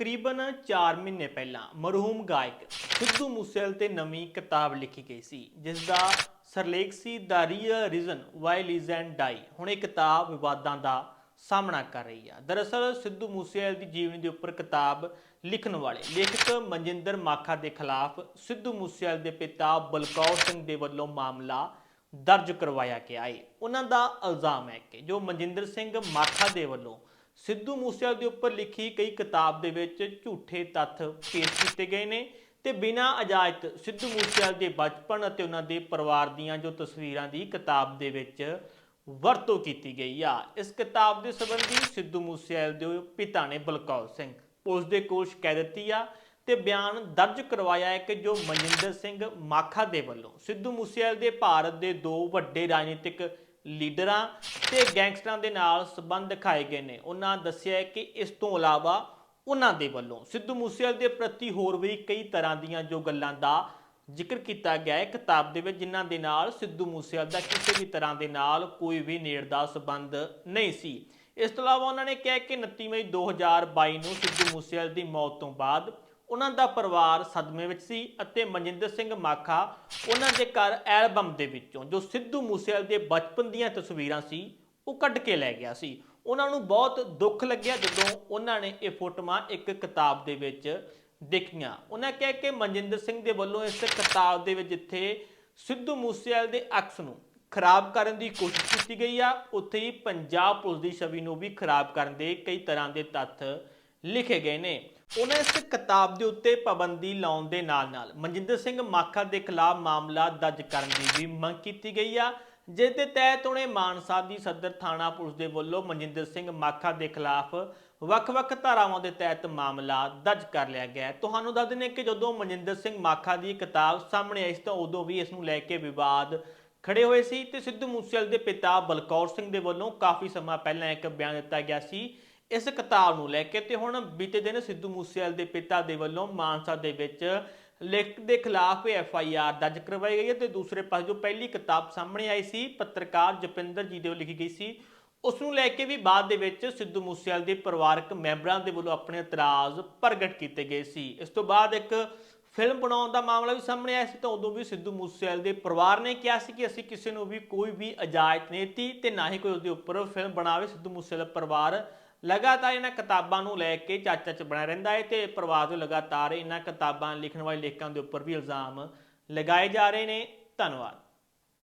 ਤਕਰੀਬਨ 4 ਮਹੀਨੇ ਪਹਿਲਾਂ ਮਰਹੂਮ ਗਾਇਕ ਸਿੱਧੂ ਮੂਸੇਵਾਲੇ ਤੇ ਨਵੀਂ ਕਿਤਾਬ ਲਿਖੀ ਗਈ ਸੀ ਜਿਸ ਦਾ ਸਰਲੇਖ ਸੀ the real reason why legend die ਹੁਣ ਇਹ ਕਿਤਾਬ ਵਿਵਾਦਾਂ ਦਾ ਸਾਹਮਣਾ ਕਰ ਰਹੀ ਆ। ਦਰਅਸਲ ਸਿੱਧੂ ਮੂਸੇਵਾਲੇ ਦੀ ਜੀਵਨੀ ਦੇ ਉੱਪਰ ਕਿਤਾਬ ਲਿਖਣ ਵਾਲੇ ਲੇਖਕ ਮਨਜਿੰਦਰ ਮਾਖਾ ਦੇ ਖਿਲਾਫ ਸਿੱਧੂ ਮੂਸੇਵਾਲੇ ਦੇ ਪਿਤਾ ਬਲਕੌਰ ਸਿੰਘ ਦੇ ਵੱਲੋਂ ਮਾਮਲਾ ਦਰਜ ਕਰਵਾਇਆ ਗਿਆ ਹੈ ਉਹਨਾਂ ਦਾ ਇਲਜ਼ਾਮ ਹੈ ਕਿ ਜੋ ਮਨਜਿੰਦਰ ਸਿੰਘ ਮਾਖਾ ਦੇ ਵੱਲੋਂ ਸਿੱਧੂ ਮੂਸੇਵਾਲੇ ਦੇ ਉੱਪਰ ਲਿਖੀ ਕਈ ਕਿਤਾਬ ਦੇ ਵਿੱਚ ਝੂਠੇ ਤੱਥ ਪੇਸ਼ ਕੀਤੇ ਗਏ ਨੇ ਤੇ ਬਿਨਾਂ ਇਜਾਜ਼ਤ ਸਿੱਧੂ ਮੂਸੇਵਾਲੇ ਦੇ ਬਚਪਨ ਅਤੇ ਉਹਨਾਂ ਦੇ ਪਰਿਵਾਰ ਦੀਆਂ ਜੋ ਤਸਵੀਰਾਂ ਦੀ ਕਿਤਾਬ ਦੇ ਵਿੱਚ ਵਰਤੋਂ ਕੀਤੀ ਗਈ ਆ, ਇਸ ਕਿਤਾਬ ਦੇ ਸੰਬੰਧੀ ਸਿੱਧੂ ਮੂਸੇਵਾਲੇ ਦੇ ਪਿਤਾ ਨੇ ਬਲਕੌਰ ਸਿੰਘ ਪੁਲਿਸ ਦੇ ਕੋਲ ਸ਼ਿਕਾਇਤ ਦਿੱਤੀ ਆ ਤੇ ਬਿਆਨ ਦਰਜ ਕਰਵਾਇਆ ਹੈ ਕਿ ਜੋ ਮਨਿੰਦਰ ਸਿੰਘ ਮਾਖਾ ਦੇ ਵੱਲੋਂ ਸਿੱਧੂ ਮੂਸੇਵਾਲੇ ਦੇ ਭਾਰਤ ਦੇ ਦੋ ਵੱਡੇ ਰਾਜਨੀਤਿਕ ਲੀਡਰਾਂ ਤੇ ਗੈਂਗਸਟਰਾਂ ਦੇ ਨਾਲ ਸਬੰਧ ਦਿਖਾਏ ਗਏ ਨੇ। ਉਹਨਾਂ ਦੱਸਿਆ ਕਿ ਇਸ ਤੋਂ ਇਲਾਵਾ ਉਹਨਾਂ ਦੇ ਵੱਲੋਂ ਸਿੱਧੂ ਮੂਸੇਵਾਲੇ ਦੇ ਪ੍ਰਤੀ ਹੋਰ ਵੀ ਕਈ ਤਰ੍ਹਾਂ ਦੀਆਂ ਜੋ ਗੱਲਾਂ ਦਾ ਜ਼ਿਕਰ ਕੀਤਾ ਗਿਆ ਹੈ। ਕਿਤਾਬ ਦੇ ਵਿੱਚ ਜਿਨ੍ਹਾਂ ਦੇ ਨਾਲ ਸਿੱਧੂ ਮੂਸੇਵਾਲੇ ਦਾ ਕਿਸੇ ਵੀ ਤਰ੍ਹਾਂ ਦੇ ਨਾਲ ਕੋਈ ਵੀ ਨੇੜ ਦਾ ਸਬੰਧ ਨਹੀਂ ਸੀ। ਇਸ ਤੋਂ ਇਲਾਵਾ ਉਹਨਾਂ ਨੇ ਕਿਹਾ ਕਿ 29 ਮਈ 2022 ਨੂੰ ਸਿੱਧੂ ਮੂਸੇਵਾਲੇ ਦੀ ਮੌਤ ਤੋਂ ਬਾਅਦ ਉਹਨਾਂ ਦਾ ਪਰਿਵਾਰ ਸਦਮੇ ਵਿੱਚ ਸੀ ਅਤੇ ਮਨਜਿੰਦਰ ਸਿੰਘ ਮਾਖਾ ਉਹਨਾਂ ਦੇ ਘਰ ਐਲਬਮ ਦੇ ਵਿੱਚੋਂ, ਜੋ ਸਿੱਧੂ ਮੂਸੇਵਾਲੇ ਦੇ ਬਚਪਨ ਦੀਆਂ ਤਸਵੀਰਾਂ ਸੀ, ਉਹ ਕੱਢ ਕੇ ਲੈ ਗਿਆ ਸੀ। ਉਹਨਾਂ ਨੂੰ ਬਹੁਤ ਦੁੱਖ ਲੱਗਿਆ ਜਦੋਂ ਉਹਨਾਂ ਨੇ ਇਹ ਫੋਟੋਆਂ ਇੱਕ ਕਿਤਾਬ ਦੇ ਵਿੱਚ ਦੇਖੀਆਂ। ਉਹਨਾਂ ਕਿਹਾ ਕਿ ਮਨਜਿੰਦਰ ਸਿੰਘ ਦੇ ਵੱਲੋਂ ਇਸ ਕਿਤਾਬ ਦੇ ਵਿੱਚ ਜਿੱਥੇ ਸਿੱਧੂ ਮੂਸੇਵਾਲੇ ਦੇ ਅਕਸ ਨੂੰ ਖਰਾਬ ਕਰਨ ਦੀ ਕੋਸ਼ਿਸ਼ ਕੀਤੀ ਗਈ ਆ, ਉੱਥੇ ਹੀ ਪੰਜਾਬ ਪੁਲਿਸ ਦੀ ਛਵੀ ਨੂੰ ਵੀ ਖਰਾਬ ਕਰਨ ਦੇ ਕਈ ਤਰ੍ਹਾਂ ਦੇ ਤੱਥ ਲਿਖੇ ਗਏ ਨੇ। ਉਹਨਾਂ ਇਸ ਕਿਤਾਬ ਦੇ ਉੱਤੇ ਪਾਬੰਦੀ ਲਾਉਣ ਦੇ ਨਾਲ-ਨਾਲ ਮਨਜਿੰਦਰ ਸਿੰਘ ਮਾਖਾ ਦੇ ਖਿਲਾਫ ਮਾਮਲਾ ਦਰਜ ਕਰਨ ਦੀ ਵੀ ਮੰਗ ਕੀਤੀ ਗਈ ਆ। ਜਿਸ ਦੇ ਤਹਿਤ ਉਹਨੇ ਮਾਨਸਾ ਦੀ ਸਦਰ ਥਾਣਾ ਪੁਲਿਸ ਦੇ ਵੱਲੋਂ ਮਨਜਿੰਦਰ ਸਿੰਘ ਮਾਖਾ ਦੇ ਖਿਲਾਫ ਵੱਖ-ਵੱਖ ਧਾਰਾਵਾਂ ਦੇ ਤਹਿਤ ਮਾਮਲਾ ਦਰਜ ਕਰ ਲਿਆ ਗਿਆ ਤੁਹਾਨੂੰ ਦੱਸ ਦਿੰਦੇ ਕਿ ਜਦੋਂ ਮਨਜਿੰਦਰ ਸਿੰਘ ਮਾਖਾ ਦੀ ਕਿਤਾਬ ਸਾਹਮਣੇ ਆਈ ਸੀ ਤਾਂ ਉਦੋਂ ਵੀ ਇਸ ਨੂੰ ਲੈ ਕੇ ਵਿਵਾਦ ਖੜੇ ਹੋਏ ਸੀ ਤੇ ਸਿੱਧੂ ਮੂਸੇਵਾਲੇ ਦੇ ਪਿਤਾ ਬਲਕੌਰ ਸਿੰਘ ਦੇ ਵੱਲੋਂ ਕਾਫੀ ਸਮਾਂ ਪਹਿਲਾਂ ਇੱਕ ਬਿਆਨ ਦਿੱਤਾ ਗਿਆ ਸੀ ਇਸ ਕਿਤਾਬ ਨੂੰ ਲੈ ਕੇ ਤੇ ਹੁਣ ਬੀਤੇ ਦਿਨ ਸਿੱਧੂ ਮੂਸੇਵਾਲੇ ਦੇ ਪਿਤਾ ਦੇ ਵੱਲੋਂ ਮਾਨਸਾ ਦੇ ਵਿੱਚ ਲਿਖਤ ਦੇ ਖਿਲਾਫ ਐਫ ਆਈ ਆਰ ਦਰਜ ਕਰਵਾਈ ਗਈ ਹੈ ਤੇ ਦੂਸਰੇ ਪਾਸੇ ਜੋ ਪਹਿਲੀ ਕਿਤਾਬ ਸਾਹਮਣੇ ਆਈ ਸੀ, ਪੱਤਰਕਾਰ ਜਪਿੰਦਰ ਜੀ ਦੇ ਵੱਲੋਂ ਲਿਖੀ ਗਈ ਸੀ, ਉਸ ਨੂੰ ਲੈ ਕੇ ਵੀ ਬਾਅਦ ਦੇ ਵਿੱਚ ਸਿੱਧੂ ਮੂਸੇਵਾਲੇ ਦੇ ਪਰਿਵਾਰਕ ਮੈਂਬਰਾਂ ਦੇ ਵੱਲੋਂ ਆਪਣੇ ਇਤਰਾਜ਼ ਪ੍ਰਗਟ ਕੀਤੇ ਗਏ ਸੀ। ਇਸ ਤੋਂ ਬਾਅਦ ਇੱਕ ਫਿਲਮ ਬਣਾਉਣ ਦਾ ਮਾਮਲਾ ਵੀ ਸਾਹਮਣੇ ਆਇਆ ਸੀ ਤਾਂ ਉਦੋਂ ਵੀ ਸਿੱਧੂ ਮੂਸੇਵਾਲੇ ਦੇ ਪਰਿਵਾਰ ਨੇ ਕਿਹਾ ਸੀ ਕਿ ਅਸੀਂ ਕਿਸੇ ਨੂੰ ਵੀ ਕੋਈ ਵੀ ਇਜਾਜ਼ਤ ਨਹੀਂ ਦਿੱਤੀ ਤੇ ਨਾ ਹੀ ਕੋਈ ਉਸਦੇ ਉੱਪਰ ਫਿਲਮ ਬਣਾਵੇ, ਸਿੱਧੂ ਮੂਸੇਵਾਲਾ ਪਰਿਵਾਰ ਲਗਾਤਾਰ ਇਹਨਾਂ ਕਿਤਾਬਾਂ ਨੂੰ ਲੈ ਕੇ ਚਾਚਾ ਚ ਬਣਿਆ ਰਹਿੰਦਾ ਹੈ ਤੇ ਪਰਿਵਾਰ ਦੇ ਲਗਾਤਾਰ ਇਹਨਾਂ ਕਿਤਾਬਾਂ ਲਿਖਣ ਵਾਲੇ ਲੇਖਕਾਂ ਦੇ ਉੱਪਰ ਵੀ ਇਲਜ਼ਾਮ ਲਗਾਏ ਜਾ ਰਹੇ ਨੇ। ਧੰਨਵਾਦ।